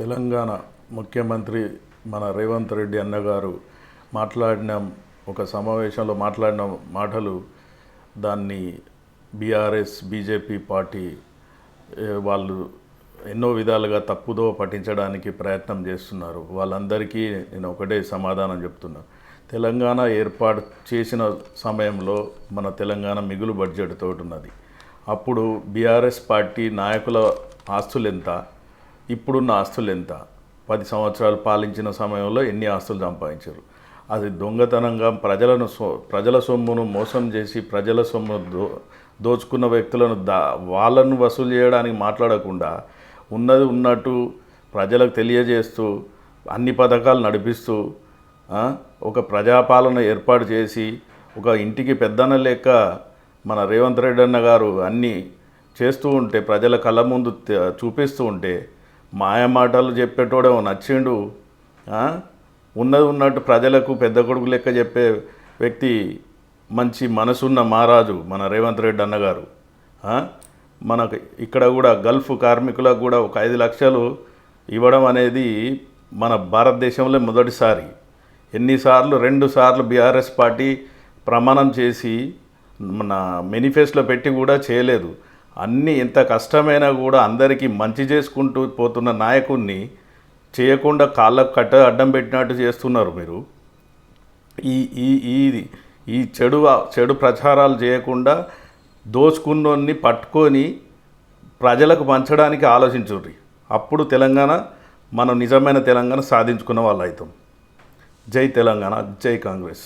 తెలంగాణ ముఖ్యమంత్రి మన రేవంత్ రెడ్డి అన్నగారు మాట్లాడిన ఒక సమావేశంలో మాట్లాడిన మాటలు దాన్ని బీఆర్ఎస్ బీజేపీ పార్టీ వాళ్ళు ఎన్నో విధాలుగా తప్పుదో పఠించడానికి ప్రయత్నం చేస్తున్నారు. వాళ్ళందరికీ నేను ఒకటే సమాధానం చెప్తున్నా. తెలంగాణ ఏర్పాటు చేసిన సమయంలో మన తెలంగాణ మిగులు బడ్జెట్ తోటి ఉన్నది. అప్పుడు బీఆర్ఎస్ పార్టీ నాయకుల ఆస్తులు ఎంత? ఇప్పుడున్న ఆస్తులు ఎంత? పది సంవత్సరాలు పాలించిన సమయంలో ఎన్ని ఆస్తులు సంపాదించారు? అది దొంగతనంగా ప్రజలను సో ప్రజల సొమ్మును మోసం చేసి ప్రజల సొమ్ము దో దోచుకున్న వ్యక్తులను దా వాళ్ళను వసూలు చేయడానికి మాట్లాడకుండా ఉన్నది ఉన్నట్టు ప్రజలకు తెలియజేస్తూ అన్ని పథకాలు నడిపిస్తూ ఒక ప్రజాపాలన ఏర్పాటు చేసి ఒక ఇంటికి పెద్దన లెక్క మన రేవంత్ రెడ్డి అన్న గారు అన్నీ చేస్తూ ఉంటే ప్రజల కళ్ళ ముందు చూపిస్తూ ఉంటే మాయ మాటలు చెప్పేటోడేమో నచ్చిండు ఉన్నది ఉన్నట్టు ప్రజలకు పెద్ద కొడుకు లెక్క చెప్పే వ్యక్తి మంచి మనసున్న మహారాజు మన రేవంత్ రెడ్డి అన్నగారు మనకు ఇక్కడ కూడా గల్ఫ్ కార్మికులకు కూడా ఒక ఐదు లక్షలు ఇవ్వడం అనేది మన భారతదేశంలో మొదటిసారి. ఎన్నిసార్లు రెండు సార్లు బీఆర్ఎస్ పార్టీ ప్రమాణం చేసి మన మేనిఫెస్టోలో పెట్టి కూడా చేయలేదు. అన్నీ ఎంత కష్టమైనా కూడా అందరికీ మంచి చేసుకుంటూ పోతున్న నాయకుడిని చేయకుండా కాళ్ళకు కట్ట అడ్డం పెట్టినట్టు చేస్తున్నారు మీరు. ఈ ఈ ఈ ఈ చెడు చెడు ప్రచారాలు చేయకుండా దోచుకున్నోన్ని పట్టుకొని ప్రజలకు పంచడానికి ఆలోచించుర్రి. అప్పుడు తెలంగాణ మనం నిజమైన తెలంగాణ సాధించుకున్న వాళ్ళు అవుతాం. జై తెలంగాణ జై కాంగ్రెస్.